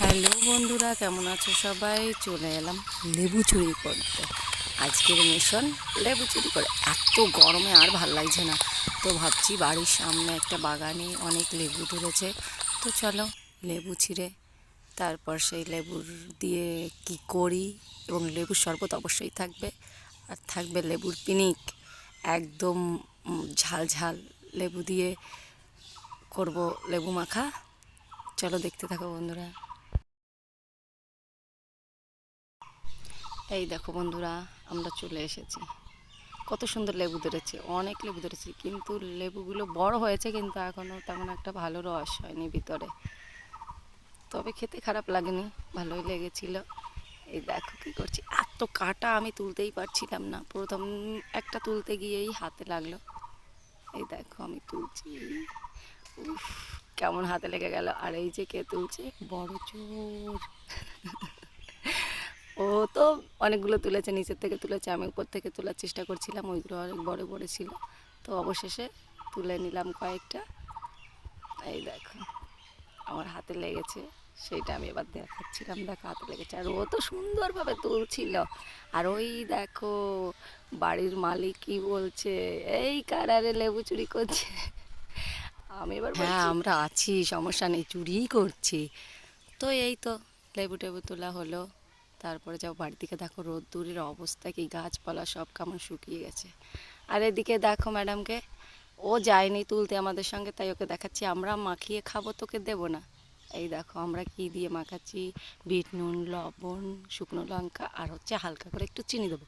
Hello বন্ধুরা, কেমন আছো সবাই? চলে এলাম লেবু চুরি করতে। আজকের মিশন লেবু চুরি করে। এত গরমে আর ভালো লাগছে না। তো ভাবছি বাড়ির সামনে একটা বাগানে অনেক লেবু ধরেছে। তো চলো লেবু ছিঁড়ে তারপর সেই লেবুর দিয়ে কি করি এবং লেবুর শরবত অবশ্যই থাকবে। আর থাকবে লেবুর পিনিক। একদম ঝাল ঝাল লেবু দিয়ে করব লেবু মাখা। চলো দেখতে থাকো বন্ধুরা। এই দেখো বন্ধুরা, আমরা চলে এসেছি। কত সুন্দর লেবু ধরেছে, অনেক লেবু ধরেছে, কিন্তু লেবুগুলো বড় হয়েছে কিন্তু এখনও তেমন একটা ভালো রস হয়নি ভিতরে। তবে খেতে খারাপ লাগেনি, ভালোই লেগেছিল। এই দেখো কী করছি, এত কাটা আমি তুলতেই পারছিলাম না। প্রথম একটা তুলতে গিয়েই হাতে লাগল। এই দেখো আমি তুলছি। উফ, কেমন হাতে লেগে গেল। আর এই যে কে তুলছে? বড় চোর। ও তো অনেকগুলো তুলেছে নিচের থেকে তুলেছে আমি উপর থেকে তোলার চেষ্টা করছিলাম ওইগুলো অনেক বড় বড় ছিল। তো অবশেষে তুলে নিলাম কয়েকটা। এই দেখো আমার হাতে লেগেছে সেইটা আমি এবার দেখাচ্ছিলাম। দেখো হাতে লেগেছে। আর ও তো সুন্দরভাবে তুলছিল। আর ওই দেখো বাড়ির মালিক কি বলছে এই কারারে লেবু চুরি করছে? আমি এবার হ্যাঁ আমরা আছি সমস্যা নেই চুরিই করছি। তো এই তো লেবু টেবু তোলা হলো। তারপরে যাও বাড়ির দিকে দেখো রোদ্দুরের অবস্থা, কি গাছপালা সব কেমন শুকিয়ে গেছে। আর এদিকে দেখো ম্যাডামকে, ও যায়নি তুলতে আমাদের সঙ্গে, তাই ওকে দেখাচ্ছি। আমরা মাখিয়ে খাব, তোকে দেবো না। এই দেখো আমরা কি দিয়ে মাখাচ্ছি, বিট নুন, লবণ, শুকনো লঙ্কা, আর হচ্ছে হালকা করে একটু চিনি দেবো।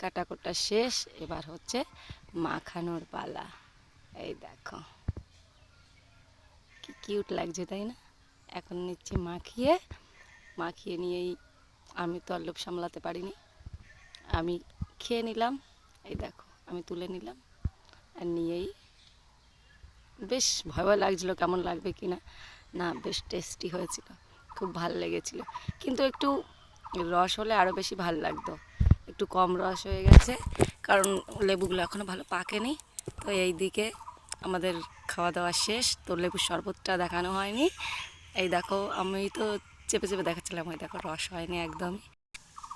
কাটাকোটা শেষ, এবার হচ্ছে মাখানোর পালা। এই দেখো। কিউট লাগছে, তাই না? এখন নিচ্ছি মাখিয়ে মাখিয়ে নিয়েই আমি তো আর লোভ সামলাতে পারিনি। আমি খেয়ে নিলাম, এই দেখো, আমি তুলে নিলাম আর নিয়েই বেশ ভয় ভয় লাগছিল কেমন লাগবে কি না না বেশ টেস্টি হয়েছিল, খুব ভালো লেগেছিল। কিন্তু একটু রস হলে আরও বেশি ভালো লাগতো। একটু কম রস হয়ে গেছে, কারণ লেবুগুলো এখনও ভালো পাকেনি। তো এই দিকে আমাদের খাওয়া দাওয়া শেষ, তো লেবুর শরবতটা দেখানো হয়নি। এই দেখো, আমি তো চেপে চেপে দেখাচ্ছিলাম, ওই দেখো রস হয়নি একদম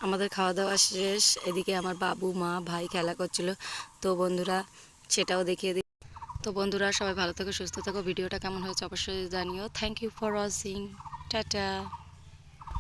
আমাদের খাওয়া দাওয়া শেষ, এদিকে আমার বাবু, মা, ভাই খেলা করছিল। তো বন্ধুরা, সেটাও দেখিয়ে দিই। তো বন্ধুরা, সবাই ভালো থাকো, সুস্থ থাকো। ভিডিওটা কেমন হয়েছে অবশ্যই জানিও। Thank you for watching tata.